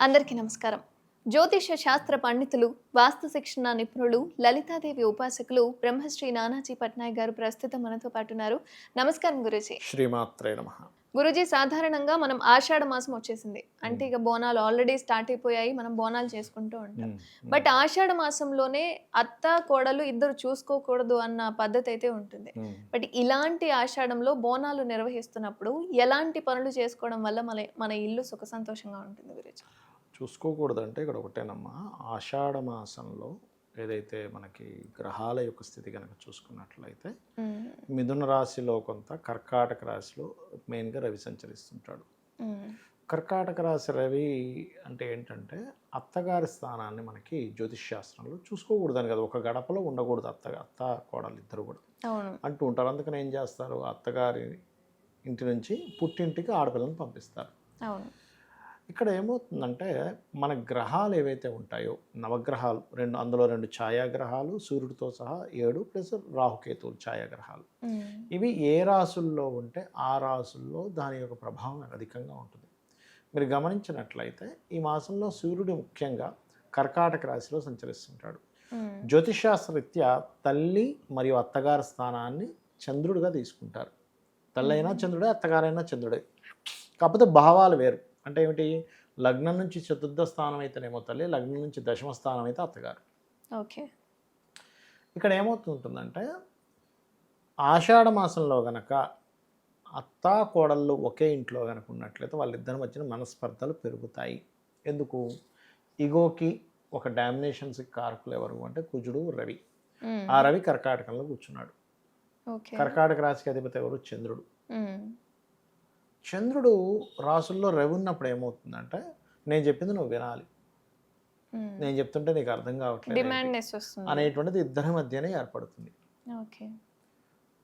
అందరికీ నమస్కారం. జ్యోతిష శాస్త్ర పండితులు వాస్తు శిక్షణ నిపుణులు లలితాదేవి ఉపాసకులు బ్రహ్మశ్రీ నానాజీ పట్నాయక్ గారు ప్రస్తుతం మనతో పాటు ఉన్నారు. నమస్కారం గురుజీ. శ్రీమాత్రే నమ. గురుజీ సాధారణంగా మనం ఆషాఢ మాసం వచ్చేసింది. అంటే ఇక బోనాలు ఆల్రెడీ స్టార్ట్ అయిపోయాయి మనం బోనాలు చేసుకుంటూ ఉంటాం. బట్ ఆషాఢ మాసంలోనే అత్త కోడలు ఇద్దరు చూసుకోకూడదు అన్న పద్ధతి అయితే ఉంటుంది. బట్ ఇలాంటి ఆషాఢంలో బోనాలు నిర్వహిస్తున్నప్పుడు ఎలాంటి పనులు చేసుకోవడం వల్ల మన మన ఇల్లు సుఖ సంతోషంగా ఉంటుంది గురుజీ? చూసుకోకూడదంటే ఇక్కడ ఒకటేనమ్మా. ఆషాఢ మాసంలో ఏదైతే మనకి గ్రహాల యొక్క స్థితి కనుక చూసుకున్నట్లయితే మిథున రాశిలో కొంత కర్కాటక రాశిలో మెయిన్గా రవి సంచరిస్తుంటాడు. కర్కాటక రాశి రవి అంటే ఏంటంటే అత్తగారి స్థానాన్ని మనకి జ్యోతిష్ శాస్త్రంలో చూసుకోకూడదని కదా. ఒక గడపలో ఉండకూడదు అత్త అత్త కోడలు ఇద్దరు కూడా. అంటూ ఉంటారు. అందుకని ఏం చేస్తారు? అత్తగారి ఇంటి నుంచి పుట్టింటికి ఆడపిల్లని పంపిస్తారు. అవును. ఇక్కడ ఏమవుతుందంటే మన గ్రహాలు ఏవైతే ఉంటాయో నవగ్రహాలు రెండు అందులో రెండు ఛాయాగ్రహాలు సూర్యుడితో సహా ఏడు ప్లస్ రాహుకేతువులు ఛాయాగ్రహాలు. ఇవి ఏ రాసుల్లో ఉంటే ఆ రాసుల్లో దాని యొక్క ప్రభావం అధికంగా ఉంటుంది. మీరు గమనించినట్లయితే ఈ మాసంలో సూర్యుడు ముఖ్యంగా కర్కాటక రాశిలో సంచరిస్తుంటాడు. జ్యోతిషాస్త్రరీత్యా తల్లి మరియు అత్తగారి స్థానాన్ని చంద్రుడిగా తీసుకుంటారు. తల్లి అయినా చంద్రుడే అత్తగారైనా చంద్రుడే. కాకపోతే భావాలు వేరు. అంటే ఏమిటి? లగ్నం నుంచి చతుర్థ స్థానం అయితేనేమో తల్లి లగ్నం నుంచి దశమ స్థానం అయితే అత్తగారు. ఓకే. ఇక్కడ ఏమవుతుంటుందంటే ఆషాఢ మాసంలో గనక అత్త కోడళ్ళు ఒకే ఇంట్లో గనక ఉన్నట్లయితే వాళ్ళిద్దరి మధ్యన మనస్పర్ధలు పెరుగుతాయి. ఎందుకు? ఇగోకి ఒక డామినేషన్స్కి కారకులు ఎవరు అంటే కుజుడు రవి. ఆ రవి కర్కాటకంలో కూర్చున్నాడు. ఓకే. కర్కాటక రాశికి అధిపతి ఎవరు? చంద్రుడు. చంద్రుడు రాసుల్లో రవి ఉన్నప్పుడు ఏమవుతుందంటే నేను చెప్పింది నువ్వు వినాలి. ఉమ్. నేను చెప్తుంటే నీకు అర్థం కావట్లేదు అనేటువంటిది ఇద్దరి మధ్యనే ఏర్పడుతుంది. ఓకే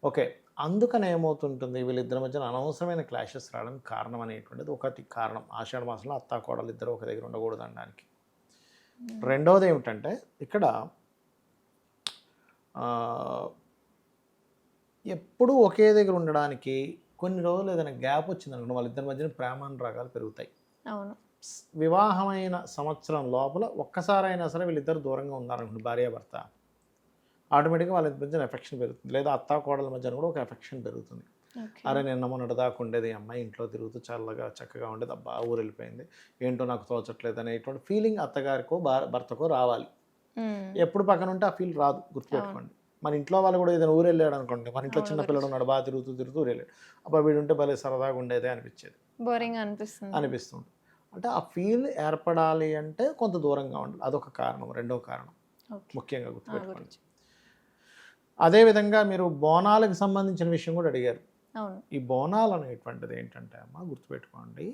ఓకే అందుకని ఏమవుతుంటుంది వీళ్ళిద్దరి మధ్యన అనవసరమైన క్లాషెస్ రావడానికి కారణం అనేటువంటిది ఒకటి కారణం. ఆషాఢ మాసంలో అత్తా కోడలు ఇద్దరు ఒక దగ్గర ఉండకూడదు అనడానికి. రెండవది ఏమిటంటే ఇక్కడ ఎప్పుడూ ఒకే దగ్గర ఉండడానికి కొన్ని రోజులు ఏదైనా గ్యాప్ వచ్చింది అనుకోండి వాళ్ళిద్దరి మధ్యన ప్రేమానురాగాలు పెరుగుతాయి. అవును. వివాహమైన సంవత్సరం లోపల ఒక్కసారైనా సరే వీళ్ళిద్దరు దూరంగా ఉన్నారనుకోండి భార్యాభర్త ఆటోమేటిక్గా వాళ్ళ మధ్యన ఎఫెక్షన్ పెరుగుతుంది. లేదా అత్తా కోడల మధ్యన కూడా ఒక ఎఫెక్షన్ పెరుగుతుంది. అరే నిన్న మొన్నటి దాకా ఉండేది అమ్మాయి ఇంట్లో తిరుగుతూ చల్లగా చక్కగా ఉండేది అబ్బా ఊరు వెళ్ళిపోయింది ఏంటో నాకు తోచట్లేదు అనేటువంటి ఫీలింగ్ అత్తగారికో భర్తకో రావాలి. ఎప్పుడు పక్కన ఉంటే ఆ ఫీల్ రాదు గుర్తుపెట్టుకోండి. మన ఇంట్లో వాళ్ళు కూడా ఏదైనా ఊరు వెళ్ళాడు అనుకోండి మన ఇంట్లో చిన్న పిల్లడు ఉన్నాడు బాగా తిరుగుతూ తిరుగుతూ ఊరు వెళ్ళాడు అబ్బా వీడు ఉంటే భలే సరదాగా ఉండేదే అనిపించేది. బోరింగ్ అనిపిస్తుంది. అనిపిస్తుంది అంటే ఆ ఫీల్ ఏర్పడాలి అంటే కొంత దూరంగా ఉండాలి. అదొక కారణం రెండవ కారణం. ముఖ్యంగా గుర్తుపెట్టుకోండి. అదేవిధంగా మీరు బోనాలకు సంబంధించిన విషయం కూడా అడిగారు. ఈ బోనాలు అనేటువంటిది ఏంటంటే అమ్మ గుర్తుపెట్టుకోండి.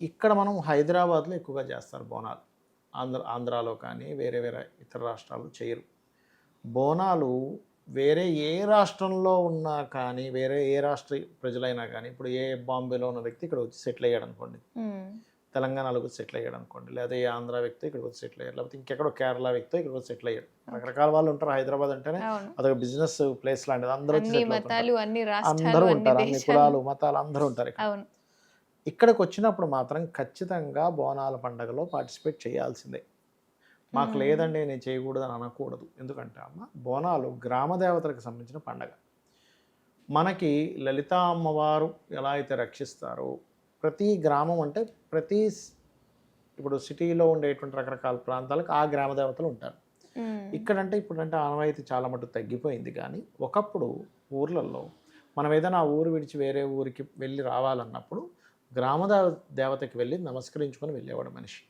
ఇక్కడ మనం హైదరాబాద్లో ఎక్కువగా చేస్తారు బోనాలు. ఆంధ్ర ఆంధ్రాలో కానీ వేరే వేరే ఇతర రాష్ట్రాలు చేయరు. బోనాలు వేరే ఏ రాష్ట్రంలో ఉన్నా కానీ వేరే ఏ రాష్ట్ర ప్రజలైనా కానీ ఇప్పుడు ఏ బాంబేలో ఉన్న వ్యక్తి ఇక్కడ వచ్చి సెటిల్ అయ్యాడు అనుకోండి. తెలంగాణలో వచ్చి సెటిల్ అయ్యాడు అనుకోండి. లేదా ఏ ఆంధ్ర వ్యక్తి ఇక్కడ వచ్చి సెటిల్ అయ్యాడు. లేకపోతే ఇంకెక్కడో కేరళ వ్యక్తి ఇక్కడ వచ్చి సెటిల్ అయ్యాడు. రకరకాల వాళ్ళు ఉంటారు హైదరాబాద్ అంటేనే. అదొక బిజినెస్ ప్లేస్ లాంటిది. అందరూ అందరూ ఉంటారు. అన్ని కులాలు మతాలు అందరూ ఉంటారు ఇక్కడ. ఇక్కడికి వచ్చినప్పుడు మాత్రం ఖచ్చితంగా బోనాల పండగలో పార్టిసిపేట్ చేయాల్సిందే. మాకు. లేదండి నేను చేయకూడదు అని అనకూడదు ఎందుకంటే అమ్మ బోనాలు గ్రామ దేవతలకు సంబంధించిన పండగ మనకి లలితా అమ్మవారు ఎలా అయితే రక్షిస్తారో ప్రతి గ్రామం అంటే ప్రతి ఇప్పుడు సిటీలో ఉండేటువంటి రకరకాల ప్రాంతాలకు ఆ గ్రామ దేవతలు ఉంటారు. ఇక్కడంటే ఇప్పుడంటే ఆనవాయితీ చాలా మటుకు తగ్గిపోయింది కానీ ఒకప్పుడు ఊర్లలో మనం ఏదైనా ఆ ఊరు విడిచి వేరే ఊరికి వెళ్ళి రావాలన్నప్పుడు గ్రామ దేవ దేవతకి వెళ్ళి నమస్కరించుకొని వెళ్ళేవాడు మనిషి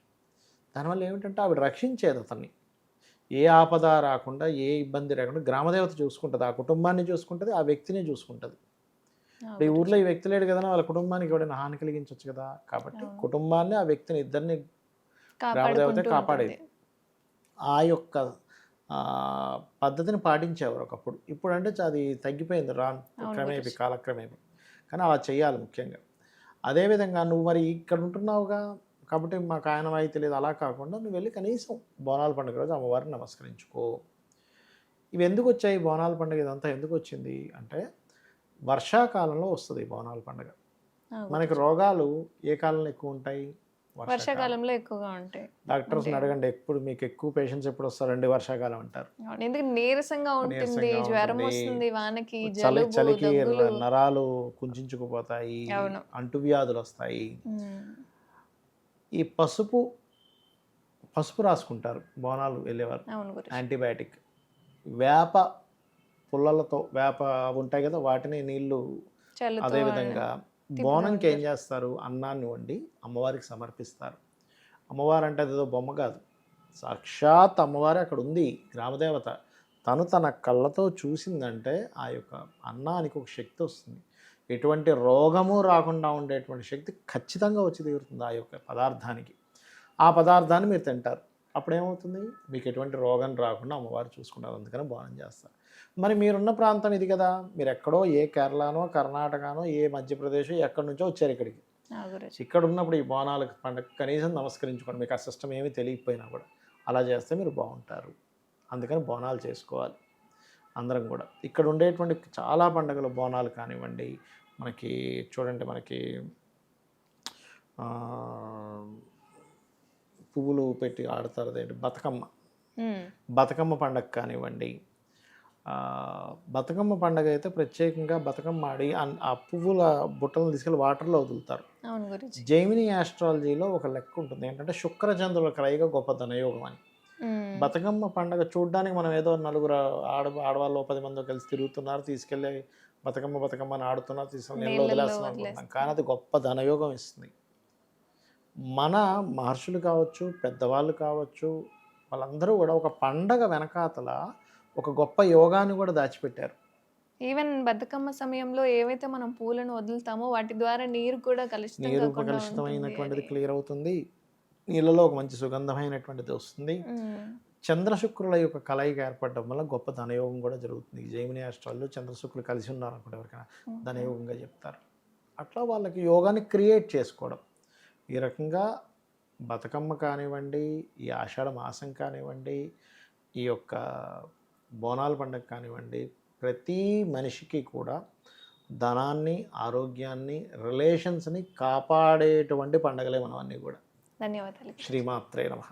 దానివల్ల ఏమిటంటే ఆవిడ రక్షించేది అతన్ని. ఏ ఆపద రాకుండా ఏ ఇబ్బంది రాకుండా గ్రామదేవత చూసుకుంటుంది. ఆ కుటుంబాన్ని చూసుకుంటుంది ఆ వ్యక్తిని చూసుకుంటుంది. ఈ ఊర్లో ఈ వ్యక్తి లేడు కదా వాళ్ళ కుటుంబానికి ఎవడైనా హాని కలిగించవచ్చు కదా. కాబట్టి. కుటుంబాన్ని ఆ వ్యక్తిని ఇద్దరిని గ్రామదేవతే కాపాడేది. ఆ యొక్క పద్ధతిని పాటించేవారు ఒకప్పుడు. ఇప్పుడు అంటే అది తగ్గిపోయింది. రా క్రమేపీ. కాలక్రమేపీ. కానీ అలా చేయాలి ముఖ్యంగా. అదేవిధంగా నువ్వు మరి ఇక్కడ ఉంటున్నావుగా కాబట్టి మాకు ఆయన అయితే లేదు అలా కాకుండా నువ్వు వెళ్ళి కనీసం బోనాల పండుగ రోజు అమ్మవారిని నమస్కరించుకో. ఇవి ఎందుకు వచ్చాయి? బోనాల పండుగ ఇదంతా ఎందుకు వచ్చింది? అంటే వర్షాకాలంలో వస్తుంది బోనాల పండుగ. మనకి రోగాలు ఏ కాలంలో ఎక్కువ ఉంటాయి? వర్షాకాలంలో ఎక్కువగా ఉంటాయి. డాక్టర్స్ని అడగండి ఎప్పుడు మీకు ఎక్కువ పేషెంట్స్ ఎప్పుడు వస్తారండి వర్షాకాలం అంటారు. ఎందుకంటే నీరసంగా ఉంటుంది? జ్వరం. వస్తుంది వానకి చలి చలికి నరాలు కుంచుకుపోతాయి. అంటువ్యాధులు వస్తాయి. ఈ పసుపు పసుపు రాసుకుంటారు బోనాలు వెళ్ళేవారు యాంటీబయాటిక్. వేప పుల్లలతో వేప ఉంటాయి కదా వాటిని నీళ్ళు అదేవిధంగా బోనంకి ఏం చేస్తారు? అన్నాన్ని వండి అమ్మవారికి సమర్పిస్తారు. అమ్మవారు అంటే అదేదో బొమ్మ కాదు. సాక్షాత్ అమ్మవారి అక్కడ ఉంది గ్రామదేవత. తను తన కళ్ళతో చూసిందంటే ఆ యొక్క అన్నానికి ఒక శక్తి వస్తుంది. ఎటువంటి రోగము రాకుండా ఉండేటువంటి శక్తి ఖచ్చితంగా వచ్చి తీరుతుంది ఆ యొక్క పదార్థానికి. ఆ పదార్థాన్ని మీరు తింటారు. అప్పుడు ఏమవుతుంది మీకు ఎటువంటి రోగం రాకుండా అమ్మవారు చూసుకుంటారు. అందుకని బోనం చేస్తారు. మరి మీరున్న ప్రాంతం ఇది కదా. మీరు ఎక్కడో ఏ కేరళనో కర్ణాటకనో ఏ మధ్యప్రదేశ్ ఎక్కడి నుంచో వచ్చారు ఇక్కడికి. ఇక్కడ ఉన్నప్పుడు ఈ బోనాలకు పండుగ కనీసం నమస్కరించుకోండి. మీకు ఆ సిస్టమ్ ఏమీ తెలియకపోయినా కూడా. అలా చేస్తే మీరు బాగుంటారు. అందుకని బోనాలు చేసుకోవాలి. అందరం కూడా. ఇక్కడ ఉండేటువంటి చాలా పండుగలు బోనాలు కానివ్వండి మనకి చూడండి మనకి పువ్వులు పెట్టి ఆడతారు అదేంటి? బతుకమ్మ. బతుకమ్మ పండగ కానివ్వండి బతుకమ్మ పండగ అయితే ప్రత్యేకంగా బతుకమ్మ ఆడి ఆ పువ్వుల బుట్టలను తీసుకెళ్ళి వాటర్లో వదులుతారు. జైమిని ఆస్ట్రాలజీలో ఒక లెక్క ఉంటుంది. ఏంటంటే శుక్రచంద్రుల కలయిక గొప్ప ధనయోగం అని. బతుకమ్మ పండగ చూడడానికి మనం ఏదో నలుగురు ఆడ ఆడవాళ్ళు పది మంది కలిసి తిరుగుతున్నారు తీసుకెళ్ళి బతుకమ్మ బతుకమ్మ అని ఆడుతున్నారు తీసుకెళ్ళి నీళ్ళు నీళ్ళల్లో వదిలేస్తున్నారు అనుకుంటాం వదిలేస్తారు. కానీ అది గొప్ప ధనయోగం ఇస్తుంది. మన మహర్షులు కావచ్చు పెద్దవాళ్ళు కావచ్చు వాళ్ళందరూ కూడా ఒక పండగ వెనకాతల ఒక గొప్ప యోగాన్ని కూడా దాచిపెట్టారు. ఈవెన్ బతుకమ్మ సమయంలో ఏవైతే మనం పూలను వదులుతామో వాటి ద్వారా నీరు కూడా కలుషితం నీరు కలుషితమైనటువంటిది క్లియర్ అవుతుంది. నీళ్ళలో ఒక మంచి సుగంధమైనటువంటిది వస్తుంది. చంద్రశుక్రుల యొక్క కలయిక ఏర్పడడం వల్ల గొప్ప ధనయోగం కూడా జరుగుతుంది. జైమిని ఆస్ట్రాల్లో చంద్రశుక్రులు కలిసి ఉన్నారు అనుకుంటే ఎవరికైనా ధనయోగంగా చెప్తారు. అట్లా వాళ్ళకి యోగాన్ని క్రియేట్ చేసుకోవడం. ఈ రకంగా బతుకమ్మ కానివ్వండి ఈ ఆషాఢ మాసం కానివ్వండి ఈ యొక్క బోనాల పండుగ కానివ్వండి ప్రతి మనిషికి కూడా ధనాన్ని ఆరోగ్యాన్ని రిలేషన్స్ని కాపాడేటువంటి పండుగలే మనం అన్నీ కూడా. ధన్యవాదాలు. శ్రీమాత్రే నమ.